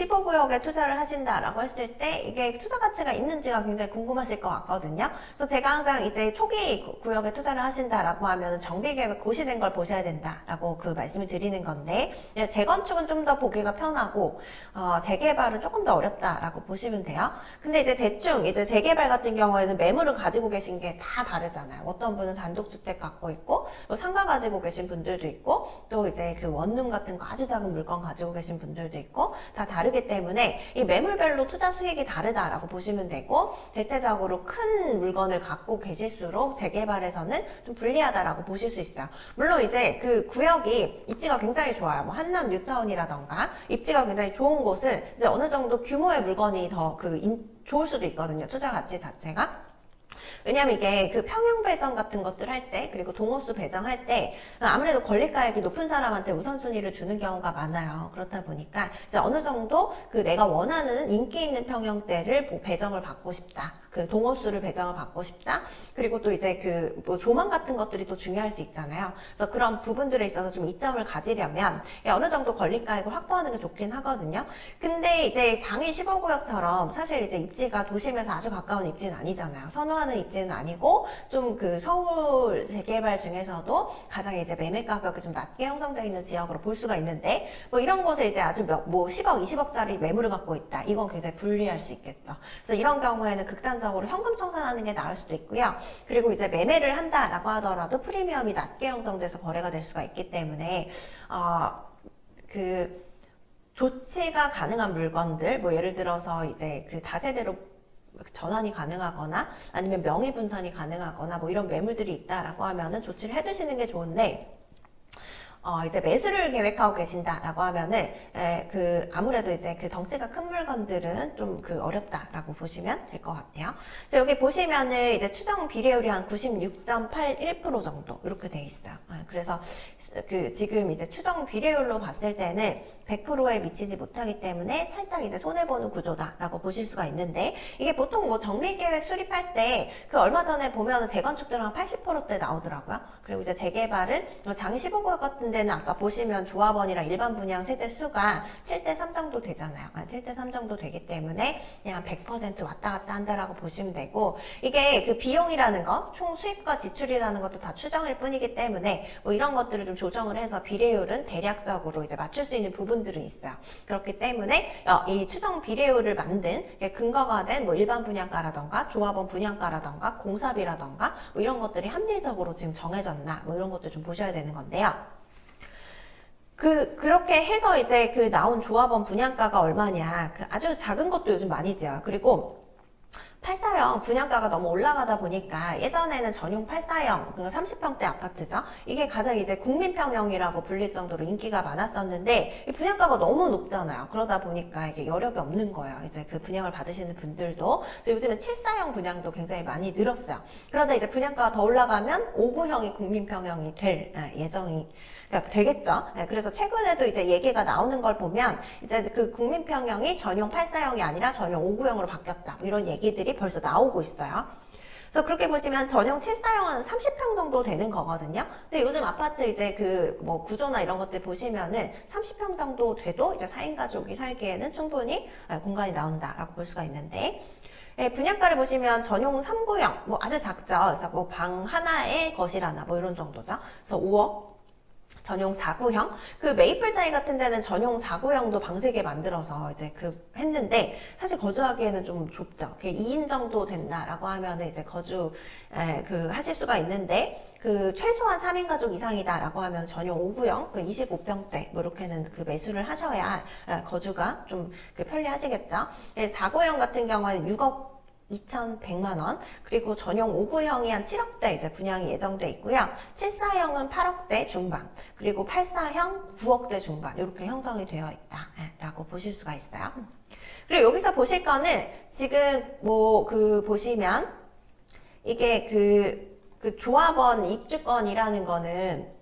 15구역에 투자를 하신다라고 했을 때 이게 투자 가치가 있는지가 굉장히 궁금하실 것 같거든요. 그래서 제가 항상 이제 초기 구- 구역에 투자를 하신다라고 하면 정비 계획 고시된 걸 보셔야 된다라고 그 말씀을 드리는 건데 이제 재건축은 좀 더 보기가 편하고 어, 재개발은 조금 더 어렵다라고 보시면 돼요. 근데 이제 대충 이제 재개발 같은 경우에는 매물을 가지고 계신 게 다 다르잖아요. 어떤 분은 단독주택 갖고 있고 또 상가 가지고 계신 분들도 있고 또 이제 그 원룸 같은 거 아주 작은 물건 가지고 계신 분들도 있고 다 다 르기 때문에 이 매물별로 투자 수익이 다르다라고 보시면 되고 대체적으로 큰 물건을 갖고 계실수록 재개발에서는 좀 불리하다라고 보실 수 있어요. 물론 이제 그 구역이 입지가 굉장히 좋아요. 뭐 한남 뉴타운이라던가 입지가 굉장히 좋은 곳은 이제 어느 정도 규모의 물건이 더 그 좋을 수도 있거든요. 투자 가치 자체가. 왜냐면 이게 그 평형 배정 같은 것들 할 때, 그리고 동호수 배정할 때, 아무래도 권리가액이 높은 사람한테 우선순위를 주는 경우가 많아요. 그렇다 보니까, 이제 어느 정도 그 내가 원하는 인기 있는 평형대를 뭐 배정을 받고 싶다. 그 동호수를 배정을 받고 싶다. 그리고 또 이제 그 뭐 조망 같은 것들이 또 중요할 수 있잖아요. 그래서 그런 부분들에 있어서 좀 이점을 가지려면 어느 정도 권리가액을 확보하는 게 좋긴 하거든요. 근데 이제 장애 15 구역처럼 사실 이제 입지가 도심에서 아주 가까운 입지는 아니잖아요. 선호하는 입지는 아니고 좀 그 서울 재개발 중에서도 가장 이제 매매 가격이 좀 낮게 형성되어 있는 지역으로 볼 수가 있는데 뭐 이런 곳에 이제 아주 몇, 뭐 10억, 20억짜리 매물을 갖고 있다. 이건 굉장히 불리할 수 있겠죠. 그래서 이런 경우에는 극단 적으로 현금 청산하는 게 나을 수도 있고요. 그리고 이제 매매를 한다라고 하더라도 프리미엄이 낮게 형성돼서 거래가 될 수가 있기 때문에 어, 그 조치가 가능한 물건들, 뭐 예를 들어서 이제 그 다세대로 전환이 가능하거나 아니면 명의 분산이 가능하거나 뭐 이런 매물들이 있다라고 하면은 조치를 해두시는 게 좋은데 어, 이제 매수를 계획하고 계신다라고 하면은, 에, 그, 아무래도 이제 그 덩치가 큰 물건들은 좀 그 어렵다라고 보시면 될 것 같아요. 자, 여기 보시면은 이제 추정 비례율이 한 96.81% 정도 이렇게 돼 있어요. 아, 그래서 그 지금 이제 추정 비례율로 봤을 때는 100%에 미치지 못하기 때문에 살짝 이제 손해 보는 구조다라고 보실 수가 있는데 이게 보통 뭐 정비계획 수립할 때 그 얼마 전에 보면은 재건축들은 한 80%대 나오더라고요. 그리고 이제 재개발은 뭐 장애 15구역 같은 데는 아까 보시면 조합원이랑 일반 분양 세대 수가 7대 3 정도 되잖아요. 한 7대 3 정도 되기 때문에 그냥 100% 왔다 갔다 한다라고 보시면 되고 이게 그 비용이라는 거, 총 수입과 지출이라는 것도 다 추정일 뿐이기 때문에 뭐 이런 것들을 좀 조정을 해서 비례율은 대략적으로 이제 맞출 수 있는 부분들은 있어요. 그렇기 때문에 어, 이 추정 비례율을 만든 근거가 된 뭐 일반 분양가라던가 조합원 분양가라던가 공사비라던가 뭐 이런 것들이 합리적으로 지금 정해졌나 뭐 이런 것도 좀 보셔야 되는 건데요. 그, 그렇게 해서 이제 그 나온 조합원 분양가가 얼마냐. 그 아주 작은 것도 요즘 많이 지어요. 그리고 84형 분양가가 너무 올라가다 보니까 예전에는 전용 84형, 그 30평대 아파트죠. 이게 가장 이제 국민평형이라고 불릴 정도로 인기가 많았었는데 이 분양가가 너무 높잖아요. 그러다 보니까 이게 여력이 없는 거예요. 이제 그 분양을 받으시는 분들도. 요즘은 74형 분양도 굉장히 많이 늘었어요. 그러다 이제 분양가가 더 올라가면 59형이 국민평형이 될 아, 예정이 그러니까 되겠죠. 네, 그래서 최근에도 이제 얘기가 나오는 걸 보면 이제 그 국민평형이 전용 84형이 아니라 전용 59형으로 바뀌었다. 뭐 이런 얘기들이 벌써 나오고 있어요. 그래서 그렇게 보시면 전용 74형은 30평 정도 되는 거거든요. 근데 요즘 아파트 이제 그 뭐 구조나 이런 것들 보시면은 30평 정도 돼도 이제 4인 가족이 살기에는 충분히 아, 공간이 나온다라고 볼 수가 있는데 예, 분양가를 보시면 전용 3구형 뭐 아주 작죠. 그래서 뭐 방 하나에 거실 하나 뭐 이런 정도죠. 그래서 5억 전용 4구형 그 메이플자이 같은 데는 전용 4구형도 방세개 만들어서 이제 그 했는데 사실 거주하기에는 좀 좁죠. 그게 2인 정도 된다라고 하면은 이제 거주 에, 그 하실 수가 있는데 그 최소한 3인 가족 이상이다라고 하면 전용 5구형 그 25평대 뭐 이렇게는 그 매수를 하셔야 에, 거주가 좀 그 편리하시겠죠. 예, 4구형 같은 경우는 6억 2,100만 원, 그리고 전용 5구형이 한 7억대 이제 분양이 예정돼 있고요. 74형은 8억대 중반, 그리고 84형 9억대 중반 이렇게 형성이 되어 있다라고 보실 수가 있어요. 그리고 여기서 보실 거는 지금 뭐 그 보시면 이게 그, 그 조합원 입주권이라는 거는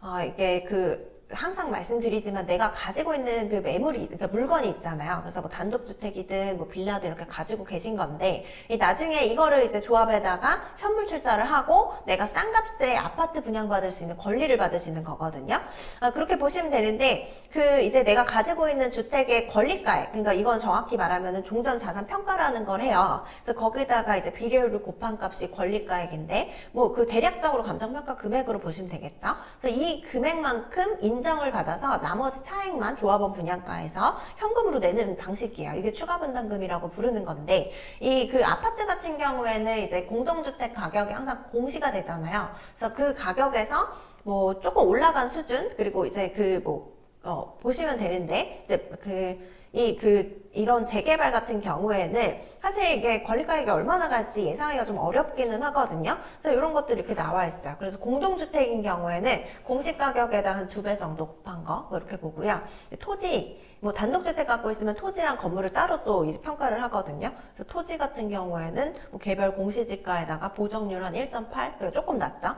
어, 이게 그 항상 말씀드리지만 내가 가지고 있는 그 매물이 그러니까 물건이 있잖아요. 그래서 뭐 단독주택이든 뭐 빌라든 이렇게 가지고 계신 건데 이 나중에 이거를 이제 조합에다가 현물 출자를 하고 내가 싼 값에 아파트 분양받을 수 있는 권리를 받으시는 거거든요. 아, 그렇게 보시면 되는데 그 이제 내가 가지고 있는 주택의 권리가액, 그러니까 이건 정확히 말하면은 종전 자산 평가라는 걸 해요. 그래서 거기다가 이제 비례율을 곱한 값이 권리가액인데 뭐 그 대략적으로 감정평가 금액으로 보시면 되겠죠. 그래서 이 금액만큼 인 정을 받아서 나머지 차액만 조합원 분양가에서 현금으로 내는 방식이에요. 이게 추가 분담금이라고 부르는 건데 이 그 아파트 같은 경우에는 이제 공동주택 가격이 항상 공시가 되잖아요. 그래서 그 가격에서 뭐 조금 올라간 수준 그리고 이제 그뭐 어, 보시면 되는데, 이제 그, 이, 그, 이런 재개발 같은 경우에는 사실 이게 권리가액이 얼마나 갈지 예상하기가 좀 어렵기는 하거든요. 그래서 이런 것들이 이렇게 나와 있어요. 그래서 공동주택인 경우에는 공시가격에다 한 두 배 정도 곱한 거, 뭐 이렇게 보고요. 토지, 뭐 단독주택 갖고 있으면 토지랑 건물을 따로 또 이제 평가를 하거든요. 그래서 토지 같은 경우에는 뭐 개별 공시지가에다가 보정률 한 1.8, 조금 낮죠?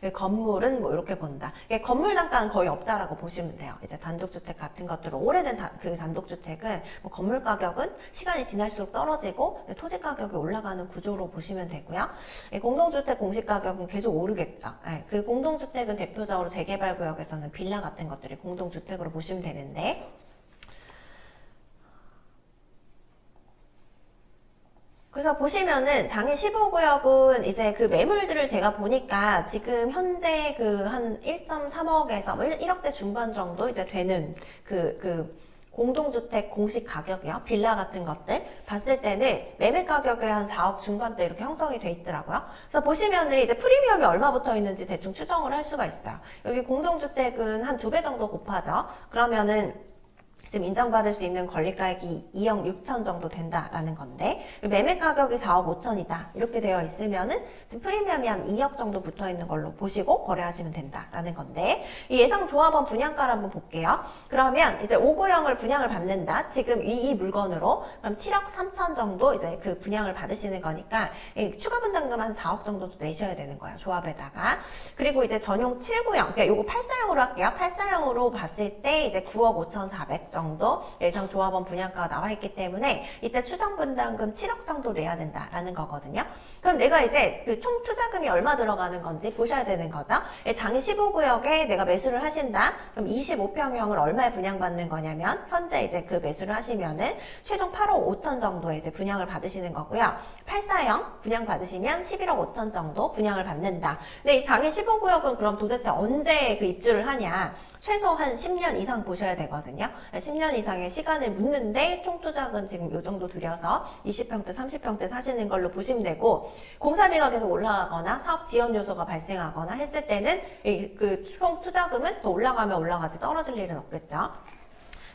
그 건물은 뭐 이렇게 본다. 건물 단가는 거의 없다라고 보시면 돼요. 이제 단독주택 같은 것들은 오래된 다- 그 단독주택은 뭐 건물 가격은 시간이 지날수록 떨어지고 토지 가격이 올라가는 구조로 보시면 되고요. 이 공동주택 공시 가격은 계속 오르겠죠. 예, 그 공동주택은 대표적으로 재개발 구역에서는 빌라 같은 것들이 공동주택으로 보시면 되는데 그래서 보시면은 장애 15구역은 이제 그 매물들을 제가 보니까 지금 현재 그 한 1.3억에서 1억대 중반 정도 이제 되는 그, 그 공동주택 공식 가격이요. 빌라 같은 것들 봤을 때는 매매 가격이 한 4억 중반대 이렇게 형성이 돼 있더라고요. 그래서 보시면은 이제 프리미엄이 얼마 붙어 있는지 대충 추정을 할 수가 있어요. 여기 공동주택은 한 두 배 정도 곱하죠. 그러면은 지금 인정받을 수 있는 권리가액이 2억 6천 정도 된다라는 건데 매매 가격이 4억 5천이다 이렇게 되어 있으면은 지금 프리미엄이 한 2억 정도 붙어 있는 걸로 보시고 거래하시면 된다라는 건데 이 예상 조합원 분양가를 한번 볼게요. 그러면 이제 5구형을 분양을 받는다. 지금 이, 이 물건으로 그럼 7억 3천 정도 이제 그 분양을 받으시는 거니까 이 추가 분담금 한 4억 정도도 내셔야 되는 거예요. 조합에다가 그리고 이제 전용 7구형 그러니까 요거 8사형으로 할게요. 8사형으로 봤을 때 이제 9억 5천 4백 정도 예상 조합원 분양가가 나와 있기 때문에 이때 추정 분담금 7억 정도 내야 된다라는 거거든요. 그럼 내가 이제 그 총 투자금이 얼마 들어가는 건지 보셔야 되는 거죠. 예, 장애 15구역에 내가 매수를 하신다. 그럼 25평형을 얼마에 분양받는 거냐면 현재 이제 그 매수를 하시면은 최종 8억 5천 정도에 이제 분양을 받으시는 거고요. 84형 분양 받으시면 11억 5천 정도 분양을 받는다. 근데 이 장애 15구역은 그럼 도대체 언제 그 입주를 하냐? 최소 한 10년 이상 보셔야 되거든요. 10년 이상의 시간을 묻는데 총 투자금 지금 요 정도 들여서 20평대, 30평대 사시는 걸로 보시면 되고 공사비가 계속 올라가거나 사업 지연 요소가 발생하거나 했을 때는 그 총 투자금은 또 올라가면 올라가지 떨어질 일은 없겠죠.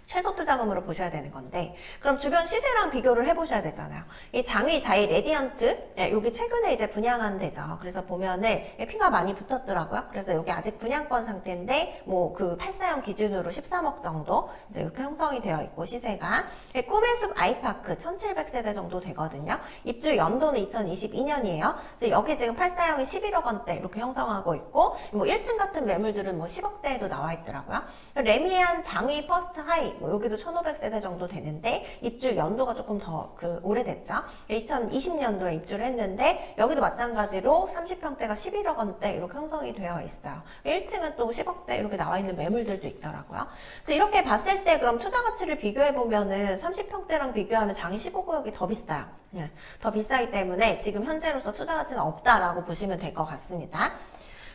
최소 투 자금으로 보셔야 되는 건데 그럼 주변 시세랑 비교를 해보셔야 되잖아요. 이 장위 자이 레디언트 예, 여기 최근에 이제 분양한 데죠. 그래서 보면은 예, 피가 많이 붙었더라고요. 그래서 여기 아직 분양권 상태인데 뭐 그 8사형 기준으로 13억 정도 이제 이렇게 형성이 되어 있고 시세가 예, 꿈의 숲 아이파크 1700세대 정도 되거든요. 입주 연도는 2022년이에요. 그래서 여기 지금 8사형이 11억 원대 이렇게 형성하고 있고 뭐 1층 같은 매물들은 뭐 10억대에도 나와 있더라고요. 레미안 장위 퍼스트 하이 뭐 여기도 1500세대 정도 되는데 입주 연도가 조금 더 그 오래됐죠. 2020년도에 입주를 했는데 여기도 마찬가지로 30평대가 11억 원대 이렇게 형성이 되어 있어요. 1층은 또 10억대 이렇게 나와 있는 매물들도 있더라고요. 그래서 이렇게 봤을 때 그럼 투자 가치를 비교해 보면은 30평대랑 비교하면 장이 15구역이 더 비싸요. 예, 더 비싸기 때문에 지금 현재로서 투자 가치는 없다라고 보시면 될 것 같습니다.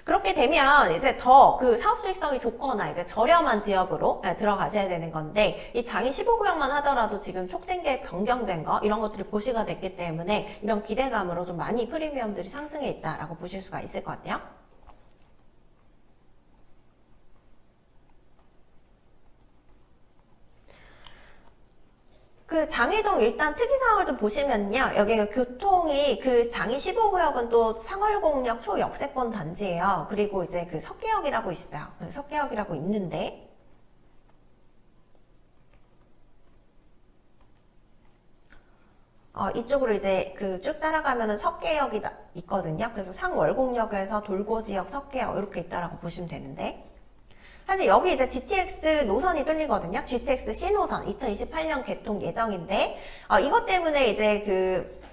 그렇게 되면 이제 더 그 사업 수익성이 좋거나 이제 저렴한 지역으로 예, 들어가셔야 되는 건데 이 장이 15구역만 하더라도 지금 촉진계 변경된 거 이런 것들이 고시가 됐기 때문에 이런 기대감으로 좀 많이 프리미엄들이 상승해 있다라고 보실 수가 있을 것 같아요. 그 장희동 일단 특이사항을 좀 보시면요. 여기가 교통이 그 장희 15구역은 또 상월공역 초역세권 단지예요. 그리고 이제 그 석계역이라고 있어요. 그 석계역이라고 있는데 어, 이쪽으로 이제 그 쭉 따라가면은 석계역이 나- 있거든요. 그래서 상월공역에서 돌고지역, 석계역 이렇게 있다라고 보시면 되는데 사실 여기 이제 GTX 노선이 뚫리거든요. GTX C 노선 2028년 개통 예정인데 어, 이것 때문에 이제 그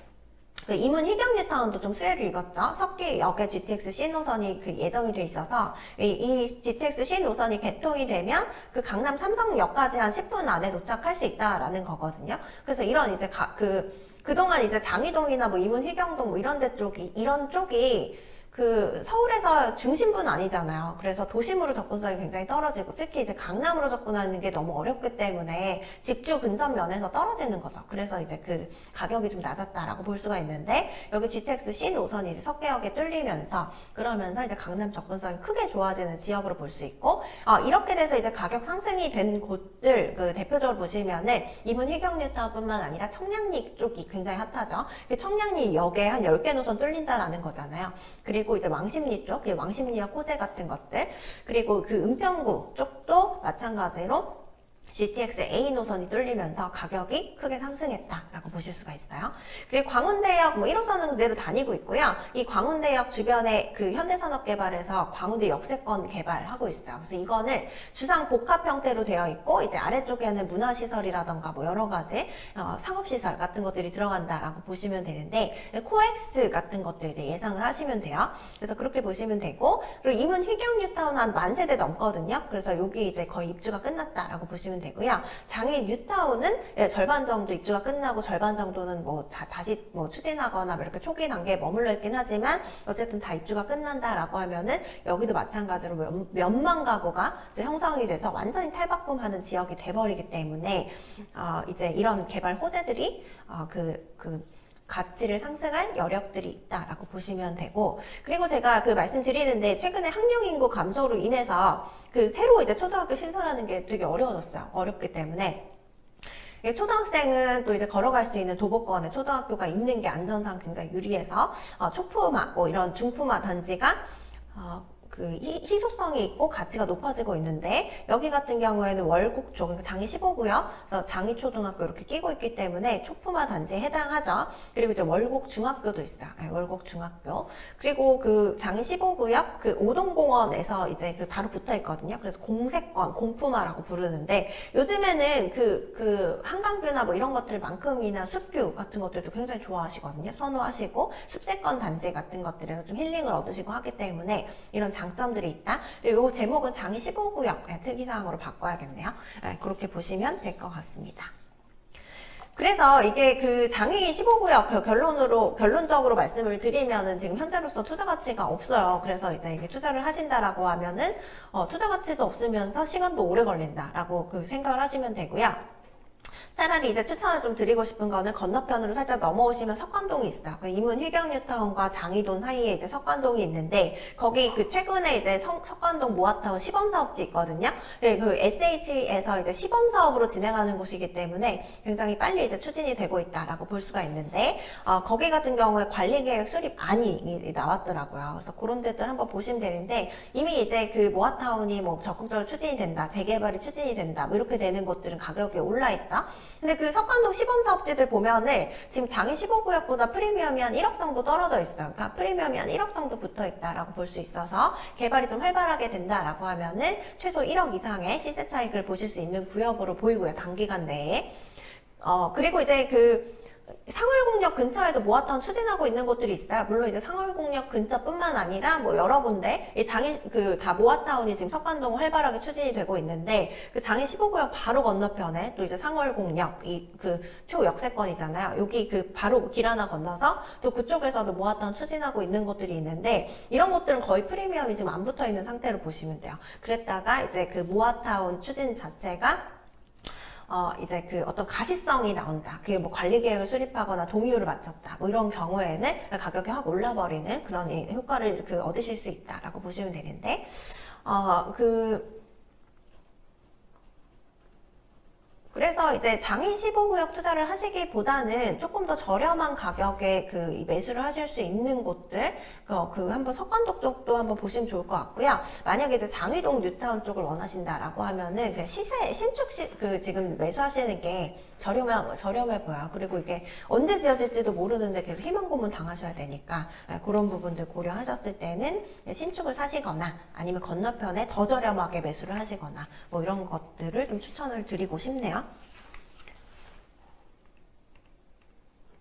그 이문 희경뉴타운도 좀 수혜를 입었죠. 석기역에 GTX C 노선이 그 예정이 돼 있어서 이, 이 GTX C 노선이 개통이 되면 그 강남 삼성역까지 한 10분 안에 도착할 수 있다라는 거거든요. 그래서 이런 이제 가, 그 그동안 이제 장이동이나 뭐 이문 희경동 뭐 이런 데 쪽이 이런 쪽이 그 서울에서 중심부는 아니잖아요. 그래서 도심으로 접근성이 굉장히 떨어지고 특히 이제 강남으로 접근하는 게 너무 어렵기 때문에 집주 근접 면에서 떨어지는 거죠. 그래서 이제 그 가격이 좀 낮았다라고 볼 수가 있는데 여기 GTX C 노선이 이제 석계역에 뚫리면서 그러면서 이제 강남 접근성이 크게 좋아지는 지역으로 볼 수 있고 어, 이렇게 돼서 이제 가격 상승이 된 곳들 그 대표적으로 보시면은 이문 희경뉴타뿐만 아니라 청량리 쪽이 굉장히 핫하죠. 그 청량리 역에 한 10개 노선 뚫린다라는 거잖아요. 그리고 이제 왕십리 쪽, 그 왕십리와 코제 같은 것들, 그리고 그 은평구 쪽도 마찬가지로 GTX A 노선이 뚫리면서 가격이 크게 상승했다라고 보실 수가 있어요. 그리고 광운대역 뭐 1호선은 그대로 다니고 있고요. 이 광운대역 주변에 그 현대산업개발에서 광운대 역세권 개발하고 있어요. 그래서 이거는 주상 복합 형태로 되어 있고 이제 아래쪽에는 문화시설이라던가 뭐 여러 가지 어, 상업시설 같은 것들이 들어간다라고 보시면 되는데 코엑스 같은 것들 이제 예상을 하시면 돼요. 그래서 그렇게 보시면 되고 그리고 이문 휘경 뉴타운 한 만 세대 넘거든요. 그래서 여기 이제 거의 입주가 끝났다라고 보시면 되고요. 장애 뉴타운은 예, 절반 정도 입주가 끝나고 절반 정도는 뭐 자- 다시 뭐 추진하거나 뭐 이렇게 초기 단계에 머물러 있긴 하지만 어쨌든 다 입주가 끝난다라고 하면은 여기도 마찬가지로 몇, 몇만 가구가 이제 형성이 돼서 완전히 탈바꿈하는 지역이 돼버리기 때문에 어, 이제 이런 개발 호재들이 어, 그, 그 가치를 상승할 여력들이 있다라고 보시면 되고 그리고 제가 그 말씀드리는데 최근에 학령 인구 감소로 인해서 그 새로 이제 초등학교 신설하는 게 되게 어려워졌어요. 어렵기 때문에 이 초등학생은 또 이제 걸어갈 수 있는 도보권에 초등학교가 있는 게 안전상 굉장히 유리해서 어, 초품화 뭐 이런 중품화 단지가 어, 그 희, 희소성이 있고 가치가 높아지고 있는데 여기 같은 경우에는 월곡 쪽 그러니까 장이 15구요. 그래서 장이 초등학교 이렇게 끼고 있기 때문에 초품화 단지에 해당하죠. 그리고 이제 월곡 중학교도 있어요. 네, 월곡 중학교. 그리고 그 장이 15구역 그 오동공원에서 이제 그 바로 붙어 있거든요. 그래서 공세권, 공품화라고 부르는데 요즘에는 그, 그 한강뷰나 뭐 이런 것들만큼이나 숲뷰 같은 것들도 굉장히 좋아하시거든요. 선호하시고 숲세권 단지 같은 것들에서 좀 힐링을 얻으시고 하기 때문에 이런 장 점들이 있다. 요 제목은 장이 15구역 네, 특이사항으로 바꿔야겠네요. 네, 그렇게 보시면 될 것 같습니다. 그래서 이게 그 장애인 15구역 그 결론으로 결론적으로 말씀을 드리면은 지금 현재로서 투자 가치가 없어요. 그래서 이제 이게 투자를 하신다라고 하면은 어, 투자 가치도 없으면서 시간도 오래 걸린다라고 그 생각을 하시면 되고요. 차라리 이제 추천을 좀 드리고 싶은 거는 건너편으로 살짝 넘어오시면 석관동이 있어요. 그 이문 휘경뉴타운과 장이돈 사이에 이제 석관동이 있는데 거기 그 최근에 이제 성- 석관동 모아타운 시범 사업지 있거든요. 네, 그 SH에서 이제 시범 사업으로 진행하는 곳이기 때문에 굉장히 빨리 이제 추진이 되고 있다라고 볼 수가 있는데 어, 거기 같은 경우에 관리 계획 수립 안이 이- 나왔더라고요. 그래서 그런 데들 한번 보시면 되는데 이미 이제 그 모아타운이 뭐 적극적으로 추진이 된다, 재개발이 추진이 된다, 뭐 이렇게 되는 곳들은 가격이 올라 있죠. 근데 그 석관동 시범 사업지들 보면은 지금 장애 15구역보다 프리미엄이 한 1억 정도 떨어져 있어요. 그러니까 프리미엄이 한 1억 정도 붙어 있다라고 볼 수 있어서 개발이 좀 활발하게 된다라고 하면은 최소 1억 이상의 시세 차익을 보실 수 있는 구역으로 보이고요. 단기간 내에. 어, 그리고 이제 그 상월공역 근처에도 모았던 추진하고 있는 곳들이 있어요. 물론 이제 상월공역 근처뿐만 아니라 뭐 여러 군데 이 장애 그다 모아타운이 지금 석관동 활발하게 추진이 되고 있는데 그 장애 15구역 바로 건너편에 또 이제 상월공역 이그 초역세권이잖아요. 여기 그 바로 길 하나 건너서 또 그쪽에서도 모아타운 추진하고 있는 곳들이 있는데 이런 곳들은 거의 프리미엄이 지금 안 붙어 있는 상태로 보시면 돼요. 그랬다가 이제 그 모아타운 추진 자체가 어, 이제 그 어떤 가시성이 나온다. 그게 뭐 관리 계획을 수립하거나 동의율을 맞췄다. 뭐 이런 경우에는 가격이 확 올라버리는 그런 이 효과를 그 얻으실 수 있다라고 보시면 되는데, 어, 그, 그래서 이제 장인 15구역 투자를 하시기보다는 조금 더 저렴한 가격에 그 매수를 하실 수 있는 곳들, 그, 그 한번 석관동 쪽도 한번 보시면 좋을 것 같고요. 만약에 이제 장위동 뉴타운 쪽을 원하신다라고 하면은 그 시세, 신축 시, 그 지금 매수하시는 게 저렴해, 저렴해 보여요. 그리고 이게 언제 지어질지도 모르는데 계속 희망 고문 당하셔야 되니까 예, 그런 부분들 고려하셨을 때는 신축을 사시거나 아니면 건너편에 더 저렴하게 매수를 하시거나 뭐 이런 것들을 좀 추천을 드리고 싶네요.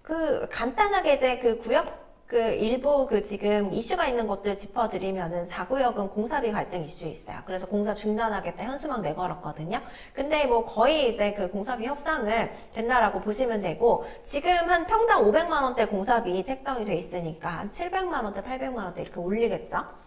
그 간단하게 이제 그 구역 그 일부 그 지금 이슈가 있는 것들 짚어드리면은 4구역은 공사비 갈등 이슈 있어요. 그래서 공사 중단하겠다 현수막 내걸었거든요. 근데 뭐 거의 이제 그 공사비 협상을 된다라고 보시면 되고 지금 한 평당 500만 원대 공사비 책정이 돼 있으니까 한 700만 원대, 800만 원대 이렇게 올리겠죠.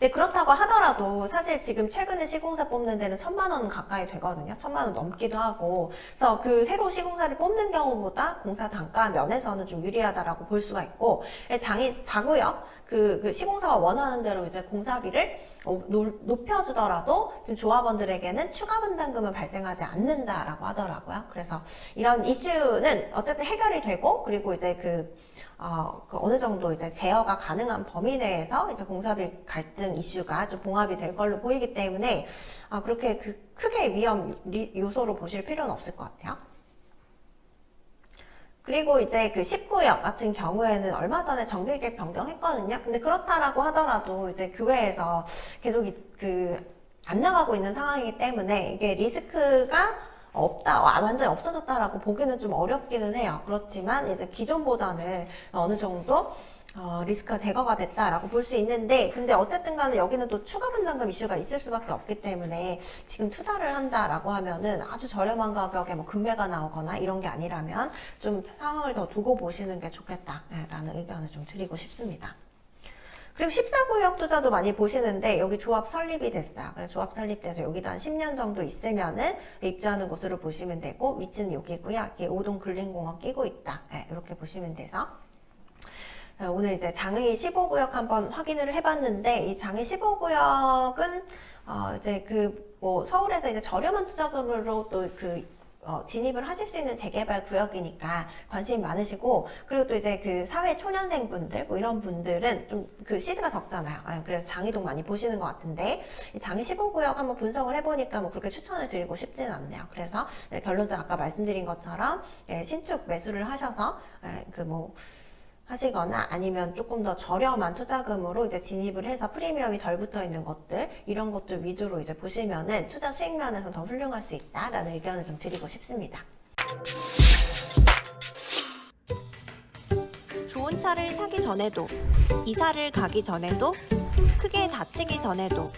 네, 그렇다고 하더라도 사실 지금 최근에 시공사 뽑는 데는 천만 원 가까이 되거든요. 천만 원 넘기도 하고. 그래서 그 새로 시공사를 뽑는 경우보다 공사 단가 면에서는 좀 유리하다라고 볼 수가 있고, 예, 장이 자구역, 그, 그 시공사가 원하는 대로 이제 공사비를 어, 노- 높여주더라도 지금 조합원들에게는 추가 분담금은 발생하지 않는다라고 하더라고요. 그래서 이런 이슈는 어쨌든 해결이 되고, 그리고 이제 그, 어, 그 어느 정도 이제 제어가 가능한 범위 내에서 이제 공사비 갈등 이슈가 좀 봉합이 될 걸로 보이기 때문에 아, 그렇게 그 크게 위험 리- 요소로 보실 필요는 없을 것 같아요. 그리고 이제 그 19역 같은 경우에는 얼마 전에 정비계획 변경했거든요. 근데 그렇다라고 하더라도 이제 교회에서 계속 이- 그, 안 나가고 있는 상황이기 때문에 이게 리스크가 없다, 와, 완전히 없어졌다라고 보기는 좀 어렵기는 해요. 그렇지만 이제 기존보다는 어느 정도 어, 리스크가 제거가 됐다라고 볼 수 있는데, 근데 어쨌든 간에 여기는 또 추가 분담금 이슈가 있을 수밖에 없기 때문에 지금 투자를 한다라고 하면은 아주 저렴한 가격에 뭐 금매가 나오거나 이런 게 아니라면 좀 상황을 더 두고 보시는 게 좋겠다라는 의견을 좀 드리고 싶습니다. 그리고 14구역 투자도 많이 보시는데 여기 조합 설립이 됐어요. 그래서 조합 설립돼서 여기도 한 10년 정도 있으면은 입주하는 곳으로 보시면 되고 위치는 여기고요. 여기 오동 근린공원 끼고 있다. 네, 이렇게 보시면 돼서 네, 오늘 이제 장의 15구역 한번 확인을 해봤는데 이 장의 15구역은 어 이제 그 뭐 서울에서 이제 저렴한 투자금으로 또그 어, 진입을 하실 수 있는 재개발 구역이니까 관심이 많으시고 그리고 또 이제 그 사회 초년생 분들 뭐 이런 분들은 좀 그 시드가 적잖아요. 아, 그래서 장이동 많이 보시는 것 같은데 이 장이 15구역 한번 분석을 해보니까 뭐 그렇게 추천을 드리고 싶지는 않네요. 그래서 네, 결론적 아까 말씀드린 것처럼 예, 신축 매수를 하셔서 예, 그뭐 하시거나 아니면 조금 더 저렴한 투자금으로 이제 진입을 해서 프리미엄이 덜 붙어 있는 것들 이런 것들 위주로 이제 보시면은 투자 수익 면에서 더 훌륭할 수 있다라는 의견을 좀 드리고 싶습니다. 좋은 차를 사기 전에도, 이사를 가기 전에도, 크게 다치기 전에도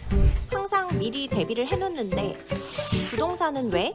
항상 미리 대비를 해놓는데 부동산은 왜?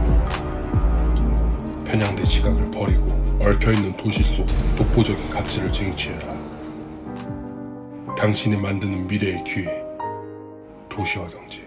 편향된 시각을 버리고 얽혀있는 도시 속 독보적인 가치를 쟁취해라. 당신이 만드는 미래의 기회. 도시화 경제.